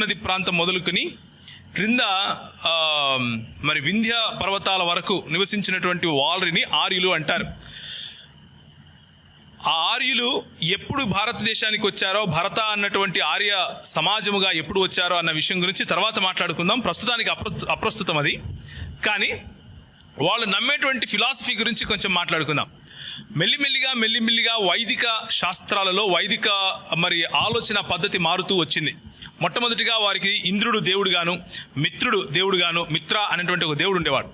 నది ప్రాంతం మొదలుకొని క్రింద మరి వింధ్య పర్వతాల వరకు నివసించినటువంటి వాలరిని ఆర్యులు అంటారు. ఆ ఆర్యులు ఎప్పుడు భారతదేశానికి వచ్చారో భరత అన్నటువంటి ఆర్య సమాజముగా ఎప్పుడు వచ్చారో అన్న విషయం గురించి తర్వాత మాట్లాడుకుందాం. ప్రస్తుతానికి అప్ర అప్రస్తుతం అది. కానీ వాళ్ళు నమ్మేటువంటి ఫిలాసఫీ గురించి కొంచెం మాట్లాడుకుందాం. మెల్లిమెల్లిగా మెల్లిమెల్లిగా వైదిక శాస్త్రాలలో వైదిక మరి ఆలోచన పద్ధతి మారుతూ వచ్చింది. మొట్టమొదటిగా వారికి ఇంద్రుడు దేవుడుగాను మిత్రుడు దేవుడుగాను మిత్ర అనేటువంటి ఒక దేవుడు ఉండేవాడు.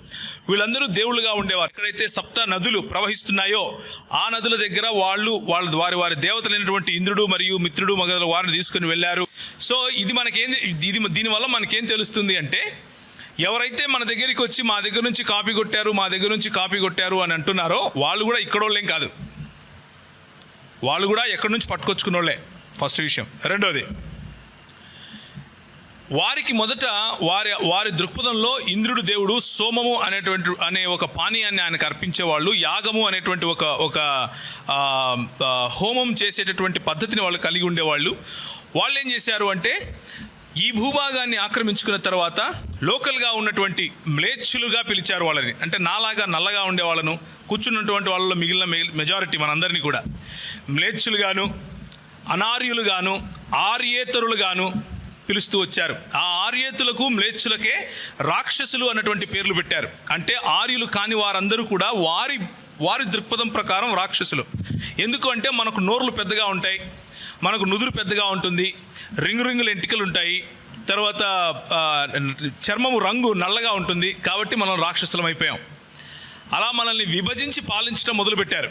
వీళ్ళందరూ దేవుళ్ళుగా ఉండేవారు. ఎక్కడైతే సప్త నదులు ప్రవహిస్తున్నాయో ఆ నదుల దగ్గర వాళ్ళు వాళ్ళ వారి వారి దేవతలైనటువంటి ఇంద్రుడు మరియు మిత్రుడు మొదలు వారిని తీసుకుని వెళ్ళారు. సో ఇది మనకేం ఇది దీనివల్ల మనకేం తెలుస్తుంది అంటే ఎవరైతే మన దగ్గరికి వచ్చి మా దగ్గర నుంచి కాపీ కొట్టారు మా దగ్గర నుంచి కాపీ కొట్టారు అని అంటున్నారో వాళ్ళు కూడా ఇక్కడోళ్ళేం కాదు. వాళ్ళు కూడా ఎక్కడి నుంచి పట్టుకొచ్చుకున్న వాళ్ళే ఫస్ట్ విషయం. రెండోది వారికి మొదట వారి వారి దృక్పథంలో ఇంద్రుడు దేవుడు సోమము అనేటువంటి అనే ఒక పానీయాన్ని ఆయనకు అర్పించేవాళ్ళు. యాగము అనేటువంటి ఒక ఒక హోమం చేసేటటువంటి పద్ధతిని వాళ్ళు కలిగి ఉండేవాళ్ళు. వాళ్ళు ఏం చేశారు అంటే ఈ భూభాగాన్ని ఆక్రమించుకున్న తర్వాత లోకల్గా ఉన్నటువంటి మ్లేచ్చులుగా పిలిచారు వాళ్ళని. అంటే నాలాగా నల్లగా ఉండే వాళ్ళను కూర్చున్నటువంటి వాళ్ళలో మిగిలిన మెజారిటీ మనందరినీ కూడా. మ్లేచ్చులుగాను అనార్యులుగాను ఆర్యేతరులుగాను పిలుస్తూ వచ్చారు. ఆ ఆర్యేతులకు మ్లేచ్చులకే రాక్షసులు అన్నటువంటి పేర్లు పెట్టారు. అంటే ఆర్యులు కాని వారందరూ కూడా వారి వారి దృక్పథం ప్రకారం రాక్షసులు. ఎందుకు అంటే మనకు నోర్లు పెద్దగా ఉంటాయి మనకు నుదురు పెద్దగా ఉంటుంది రింగు రింగులు ఎంటికలు ఉంటాయి తర్వాత చర్మము రంగు నల్లగా ఉంటుంది కాబట్టి మనం రాక్షసులం అయిపోయాం. అలా మనల్ని విభజించి పాలించడం మొదలుపెట్టారు.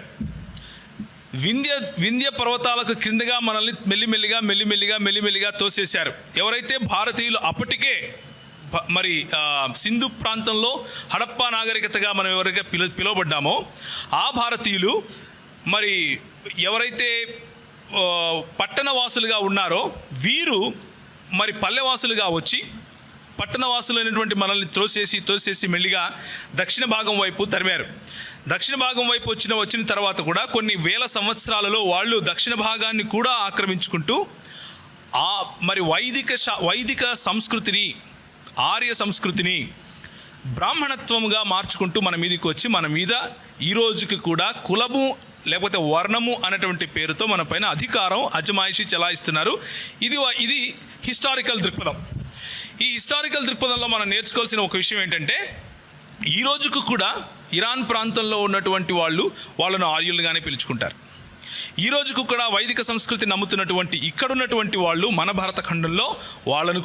వింధ్య వింధ్య పర్వతాలకు క్రిందగా మనల్ని మెల్లిమెల్లిగా మెల్లిమెల్లిగా మెల్లిమెల్లిగా తోసేశారు. ఎవరైతే భారతీయులు అప్పటికే మరి సింధు ప్రాంతంలో హడప్పా నాగరికతగా మనం ఎవరైతే పిలు పిలువబడ్డామో ఆ భారతీయులు మరి ఎవరైతే పట్టణవాసులుగా ఉన్నారో వీరు మరి పల్లెవాసులుగా వచ్చి పట్టణవాసులైనటువంటి మనల్ని తోసేసి తోసేసి మెల్లిగా దక్షిణ భాగం వైపు తరిమారు. దక్షిణ భాగం వైపు వచ్చిన వచ్చిన తర్వాత కూడా కొన్ని వేల సంవత్సరాలలో వాళ్ళు దక్షిణ భాగాన్ని కూడా ఆక్రమించుకుంటూ ఆ మరి వైదిక శా- వైదిక సంస్కృతిని ఆర్య సంస్కృతిని బ్రాహ్మణత్వముగా మార్చుకుంటూ మన మీదకి వచ్చి మన మీద ఈ రోజుకి కూడా కులము లేకపోతే వర్ణము అనేటువంటి పేరుతో మన పైన అధికారం అజమాయిషి చెలాయిస్తున్నారు. ఇది ఇది హిస్టారికల్ దృక్పథం. ఈ హిస్టారికల్ దృక్పథంలో మనం నేర్చుకోవాల్సిన ఒక విషయం ఏంటంటే ఈ రోజుకు కూడా ఇరాన్ ప్రాంతంలో ఉన్నటువంటి వాళ్ళు వాళ్ళను ఆర్యులుగానే పిలుచుకుంటారు. ఈ రోజుకు కూడా వైదిక సంస్కృతి నమ్ముతున్నటువంటి ఇక్కడున్నటువంటి వాళ్ళు మన భారత ఖండంలో వాళ్ళను